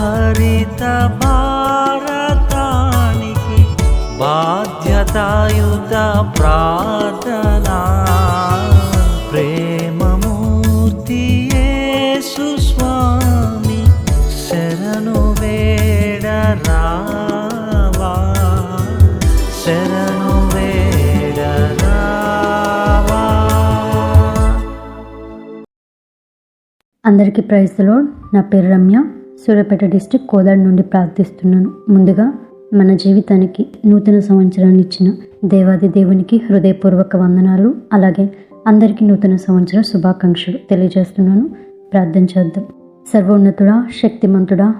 హరిత భారతానికి బాధ్యతాయుత ప్రార్థనా. ప్రేమమూర్తి స్వామి శరణు వేడరా అందరికీ ప్రైజ్లో నా పేరు రమ్య. సూర్యాపేట డిస్టిక్ కోదాడు నుండి ప్రార్థిస్తున్నాను. ముందుగా మన జీవితానికి నూతన సంవత్సరాన్ని ఇచ్చిన దేవాది దేవునికి హృదయపూర్వక వందనాలు అలాగే అందరికీ నూతన సంవత్సర శుభాకాంక్షలు తెలియజేస్తున్నాను. ప్రార్థన చేద్దాం. సర్వోన్నతుడా శక్తిమంతుడా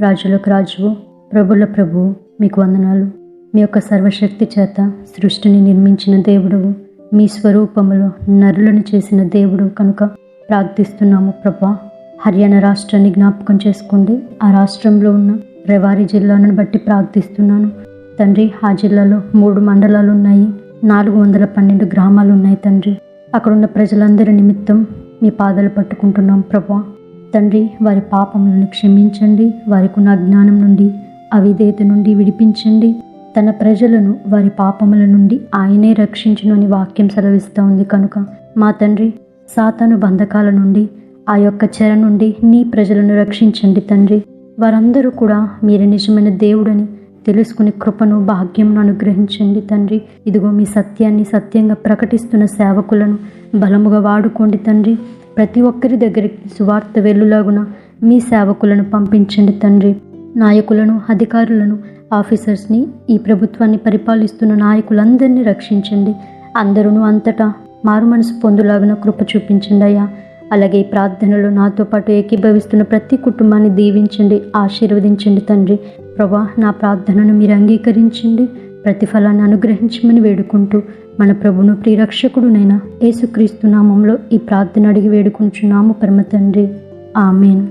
రాజులకు రాజువు ప్రభుల ప్రభువు మీకు వందనాలు. మీ యొక్క సర్వశక్తి చేత సృష్టిని నిర్మించిన దేవుడవు మీ స్వరూపములో నరులను చేసిన దేవుడు కనుక ప్రార్థిస్తున్నాము ప్రభా. హర్యానా రాష్ట్రాన్ని జ్ఞాపకం చేసుకోండి. ఆ రాష్ట్రంలో ఉన్న రెవారి జిల్లాను బట్టి ప్రార్థిస్తున్నాను. తండ్రి ఆ జిల్లాలో మూడు మండలాలు ఉన్నాయి. నాలుగు వందల పన్నెండు గ్రామాలు ఉన్నాయి తండ్రి. అక్కడున్న ప్రజలందరి నిమిత్తం మీ పాదాలు పట్టుకుంటున్నాం ప్రభా తండ్రి వారి పాపములను క్షమించండి. వారికి ఉన్న అజ్ఞానం నుండి అవిధేయత నుండి విడిపించండి. తన ప్రజలను వారి పాపముల నుండి ఆయనే రక్షించును అని వాక్యం సెలవిస్తూ ఉంది కనుక. మా తండ్రి సాతాను బంధకాల నుండి ఆ యొక్క చెర నుండి నీ ప్రజలను రక్షించండి తండ్రి. వారందరూ కూడా మీరు నిజమైన దేవుడని తెలుసుకుని కృపను భాగ్యంను అనుగ్రహించండి తండ్రి. ఇదిగో మీ సత్యాన్ని సత్యంగా ప్రకటిస్తున్న సేవకులను బలముగా వాడుకోండి తండ్రి. ప్రతి ఒక్కరి దగ్గరికి సువార్త వెల్లులాగున మీ సేవకులను పంపించండి తండ్రి. నాయకులను అధికారులను ఆఫీసర్స్ని ఈ ప్రభుత్వాన్ని పరిపాలిస్తున్న నాయకులందరినీ రక్షించండి. అందరూ అంతటా మారు మనసు పొందులాగిన కృప చూపించండి అయ్యా. అలాగే ఈ ప్రార్థనలో నాతో పాటు ఏకీభవిస్తున్న ప్రతి కుటుంబాన్ని దీవించండి ఆశీర్వదించండి తండ్రి. ప్రభా నా ప్రార్థనను మీరు అంగీకరించండి ప్రతిఫలాన్ని అనుగ్రహించమని వేడుకుంటూ మన ప్రభును ప్రియరక్షకుడునైనా యేసుక్రీస్తు నామంలో ఈ ప్రార్థన అడిగి వేడుకుంటున్నాము పరమ తండ్రి. ఆమెన్.